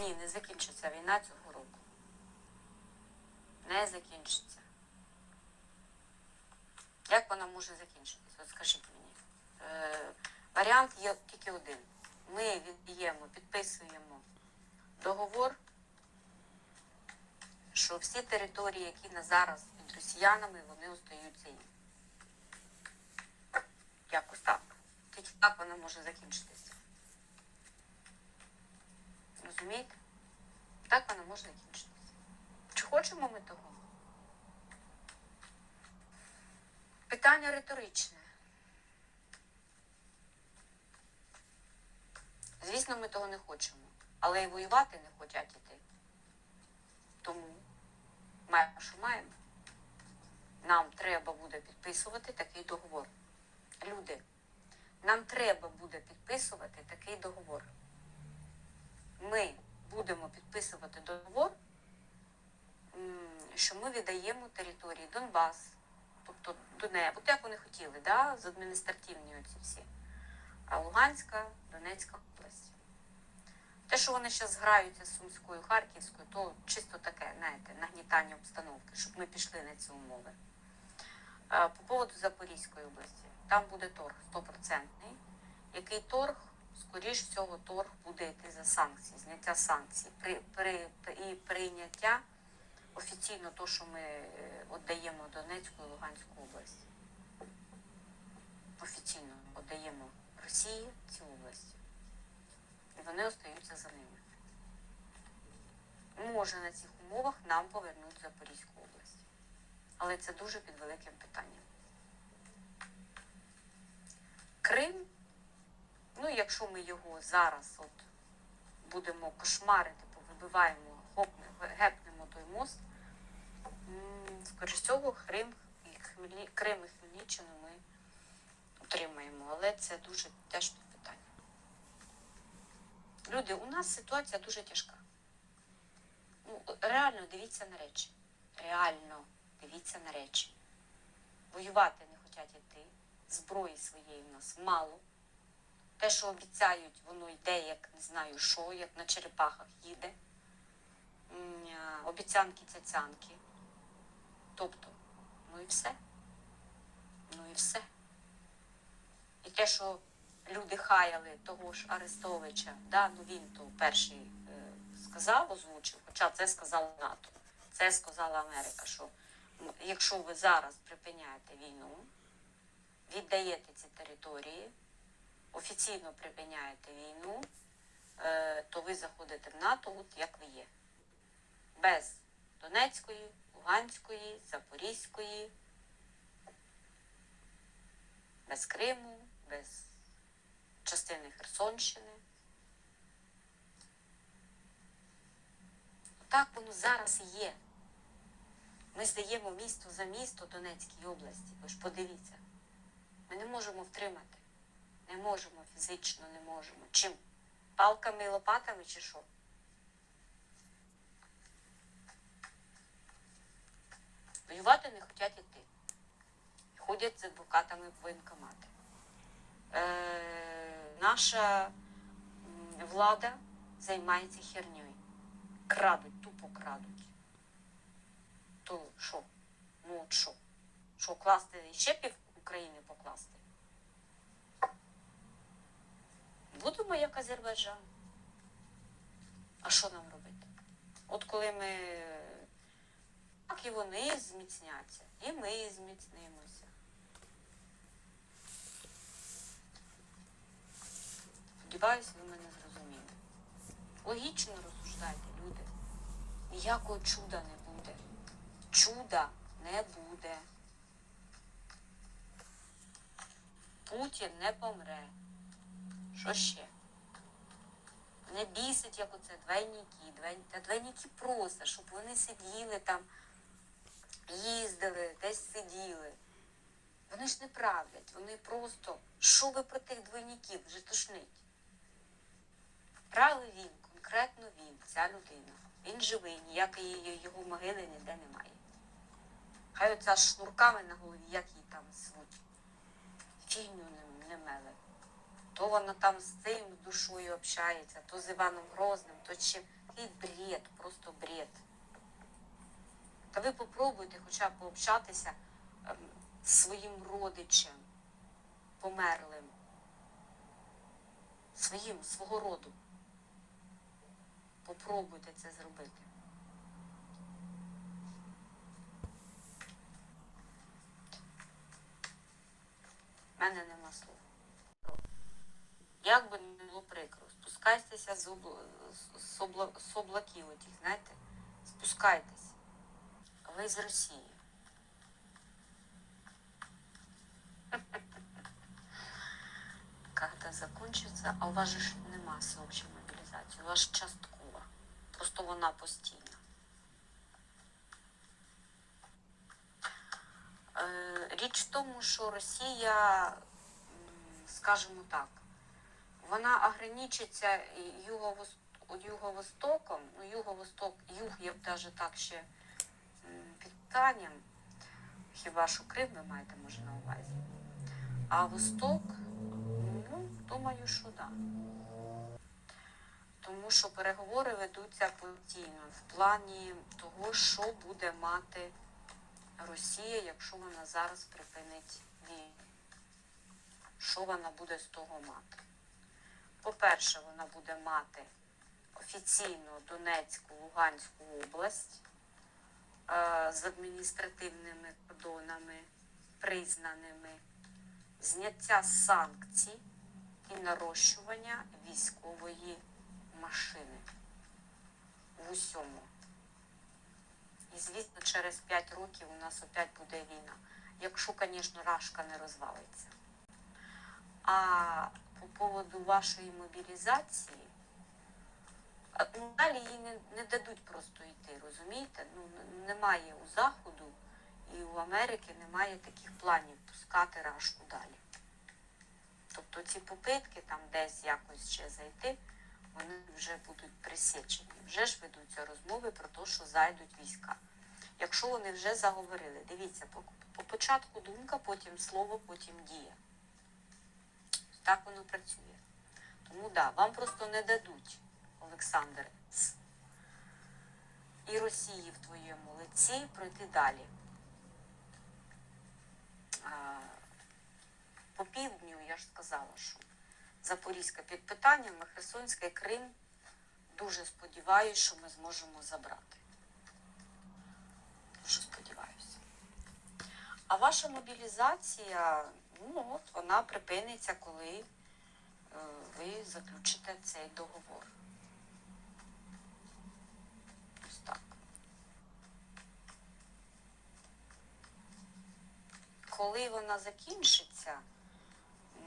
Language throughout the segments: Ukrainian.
Ні, не закінчиться війна цього року. Не закінчиться. Як вона може закінчитися? От скажіть мені. Е, варіант є тільки один. Ми віддаємо, підписуємо договор, що всі території, які на зараз під росіянами, вони остаються їм. Якось так. Тільки так вона може закінчитися. Розумієте? Так вона може закінчитися. Чи хочемо ми того? Питання риторичне. Звісно, ми того не хочемо. Але і воювати не хочуть іти. Тому маємо, що маємо. Нам треба буде підписувати такий договор. Люди, нам треба буде підписувати такий договор. Ми будемо підписувати договор, що ми віддаємо території Донбас, тобто Донецьк, от як вони хотіли, да, з адміністративні оці всі. А Луганська, Донецька область. Те, що вони зараз граються з Сумською, Харківською, то чисто таке, знаєте, нагнітання обстановки, щоб ми пішли на ці умови. Е, По поводу Запорізької області, там буде торг стопроцентний. Який торг? Скоріш всього, торг буде йти за санкції, зняття санкцій. При, при, і прийняття офіційно то, що ми е, віддаємо Донецьку і Луганську область. Офіційно віддаємо Росії ці області. І вони остаються за ними. Може на цих умовах нам повернуть Запорізьку область. Але це дуже під великим питанням. Крим, ну якщо ми його зараз от будемо кошмарити, повибиваємо, гепнемо той мост, скоріш всього, Крим і Хмельні... Крим і Хмельниччину ми отримаємо. Але це дуже теж питання. Люди, у нас ситуація дуже тяжка. Ну, реально дивіться на речі. Реально дивіться на речі. Воювати не хочуть йти. Зброї своєї в нас мало. Те, що обіцяють, воно йде, як не знаю що, як на черепахах їде. Обіцянки цяцянки. Тобто, ну і все. Ну і все. І те, що люди хаяли того ж Арестовича, да, ну він то перший е, сказав, озвучив, хоча це сказала НАТО, це сказала Америка, що якщо ви зараз припиняєте війну, віддаєте ці території, офіційно припиняєте війну, е, то ви заходите в НАТО, от як ви є. Без Донецької, Луганської, Запорізької, без Криму, без частини Херсонщини. Так воно зараз є. Ми здаємо місто за місто Донецькій області. Ви ж подивіться. Ми не можемо втримати. Не можемо фізично, не можемо. Чим? Палками і лопатами чи що? Воювати не хочуть іти. Ходять з адвокатами в воєнкомати. Е, наша влада займається херньою. Крадуть, тупо крадуть. То що? Ну от що? Що класти ще пів України покласти? Будемо як Азербайджан. А що нам робити? От коли ми так і вони зміцняться, і ми зміцнимося. Сподіваюся, ви мене зрозуміли. Логічно розсуждайте, люди. Ніякого чуда не буде. Чуда не буде. Путін не помре. Що ще? Не бісить, як оце двойники. Та двойники просто, щоб вони сиділи там, їздили, десь сиділи. Вони ж не правлять, вони просто. Що ви про тих двойників? Вже тошнить. Правий він, конкретно він, ця людина. Він живий, ніякої його могили ніде немає. Хай оця шнурками на голові, як її там звуть. Фігню не, не меле. То вона там з цим душою общається, то з Іваном Грозним, то чим. такий бред, просто бред. Та ви попробуйте хоча б пообщатися ем, з своїм родичем, померлим, своїм, свого роду. Попробуйте це зробити. У мене нема слов. Як би не було прикро, спускайтеся з, обл... з- обла... з облаків отих, знаєте? Спускайтесь. Ви з Росії. Когда закончится, а у вас ж нема всеобщої мобілізації, у вас часткова. Просто вона постійна. Е, Річ в тому, що Росія, скажімо так, вона ограничиться юго-вос- юго-востоком, ну юго-восток, юг є навіть так ще під питанням, хіба що Крим ви маєте може на увазі. А восток, ну, думаю, що так. Да. Тому що переговори ведуться постійно в плані того, що буде мати Росія, якщо вона зараз припинить війну. Що вона буде з того мати? По-перше, вона буде мати офіційно Донецьку, Луганську область е, з адміністративними кордонами, признаними, зняття санкцій і нарощування військової машини в усьому. І, звісно, через 5 років у нас опять буде війна. Якщо, звісно, Рашка не розвалиться. А по поводу вашої мобілізації, ну, далі їй не, не дадуть просто йти, розумієте? Ну, немає у Заходу і у Америки немає таких планів пускати Рашку далі. Тобто ці попитки там десь якось ще зайти, вони вже будуть присічені. Вже ж ведуться розмови про те, що зайдуть війська. Якщо вони вже заговорили, дивіться, по, по початку думка, потім слово, потім дія. Так воно працює. Тому да, вам просто не дадуть, Олександр, і Росії в твоєму лиці пройти далі. По півдню я ж сказала, що Запорізька під питанням, Херсонська і Крим дуже сподіваюся, що ми зможемо забрати. Дуже сподіваюся. А ваша мобілізація, ну от вона припиниться, коли е, ви заключите цей договор. Ось так. Коли вона закінчиться,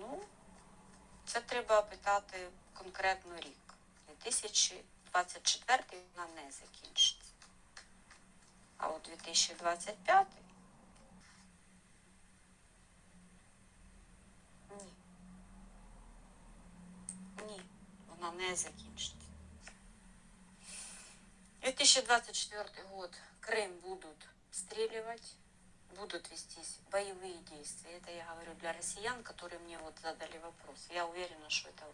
ну, це треба питати конкретно рік. 2024 вона не закінчиться. А от 2025 вона не закінчиться. 2024 год Крым будут стреливать, будут вестись боевые действия. Это я говорю для россиян, которые мне вот задали вопрос. Я уверена, что это,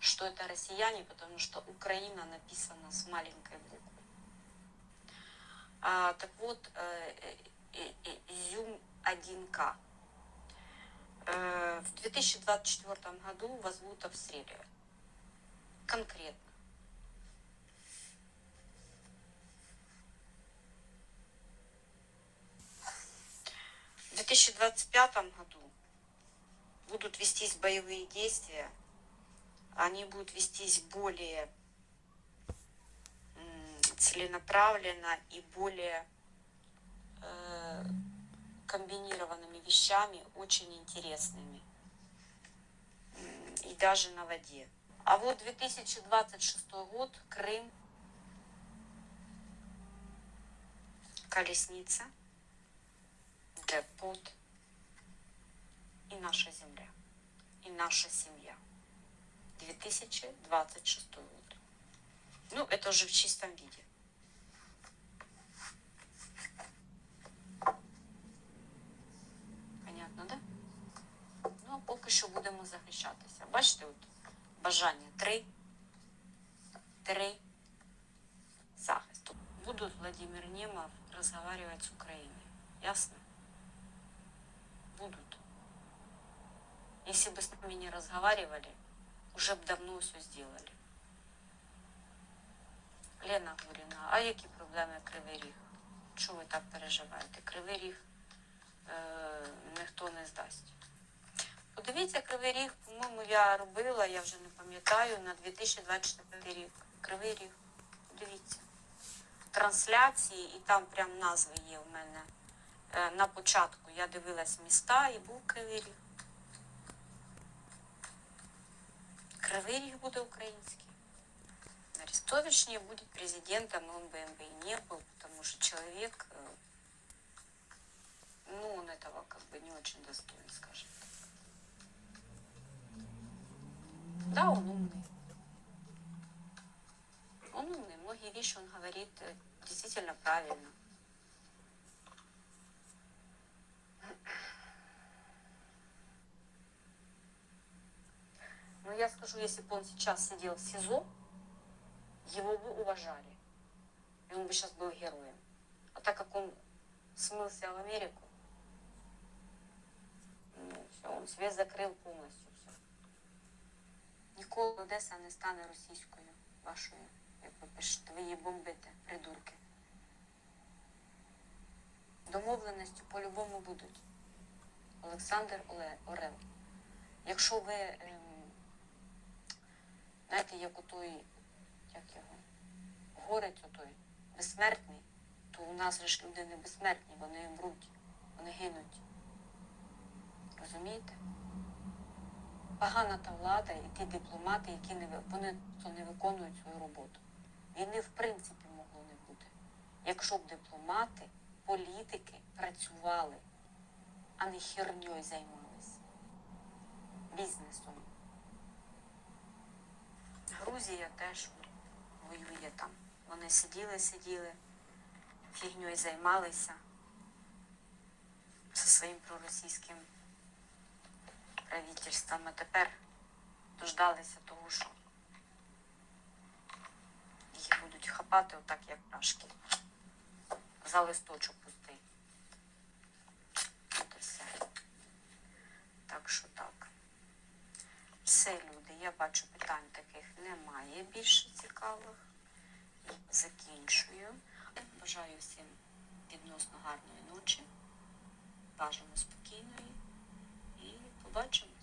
что это россияне, потому что Украина написана с маленькой буквы. А, так вот, э, э, э, Изюм 1К. Э, в 2024 году вас будут обстреливать. Конкретно. В 2025 году будут вестись боевые действия. Они будут вестись более целенаправленно и более э, комбинированными вещами, очень интересными. И даже на воде. А вот 2026 год, Крым, колесница, джекпот и наша земля, и наша семья. 2026 год. Ну, это уже в чистом виде. Понятно, да? Ну, а поки що будемо захищатися. Бачите, от бажання. Три. Три. Захисту. Буду Владимир Немов розговорювати з Україною. Ясно? Будуть. Якщо б з нами не розговорювали, уже б давно все зробили. Лена Гуріна, а які проблеми Кривий Ріг? Чого ви так переживаєте? Кривий Ріг е, ніхто не здасть. Подивіться, Кривий Ріг, по-моєму, я робила, я вже не пам'ятаю, на 2024 рік. Кривий Ріг. Подивіться. Трансляції, і там прям назви є у мене. Е, на початку я дивилась міста і був Кривий Ріг. Кривий Ріг буде український. Арестович не будет президентом, он бы им бы и не был, потому что человек, э, ну, он этого как бы не очень достоин, скажем так. Да, он умный. Он умный, многие вещи он говорит э, действительно правильно. Но я скажу, если бы он сейчас сидел в СИЗО, его бы уважали. И он бы сейчас был героем. А так как он смылся в Америку, ну, все, он свет закрив повністю все. Ніколи Одеса не стане російською вашою, як ви пишете, ви її бомбите, придурки. Домовленості по-любому будуть. Олександр Оле- Орел. Якщо ви, ем, знаєте, як у той як його, горець отой, безсмертний, то у нас ж люди не безсмертні, вони мруть, вони гинуть. Розумієте? Погана та влада і ті дипломати, які не, вони не виконують свою роботу. Війни в принципі могло не бути. Якщо б дипломати, політики працювали, а не херньою займалися. Бізнесом. Грузія теж воює там. Вони сиділи, сиділи, фігньою займалися зі своїм проросійським правительством. А тепер дождалися того, що їх будуть хапати отак, як пташки. За листочок пустий. От і все. Так що так. Все, люди, я бачу, питань таких немає більше цікавих. Закінчую. Бажаю всім відносно гарної ночі. Бажано спокійної. І побачимо.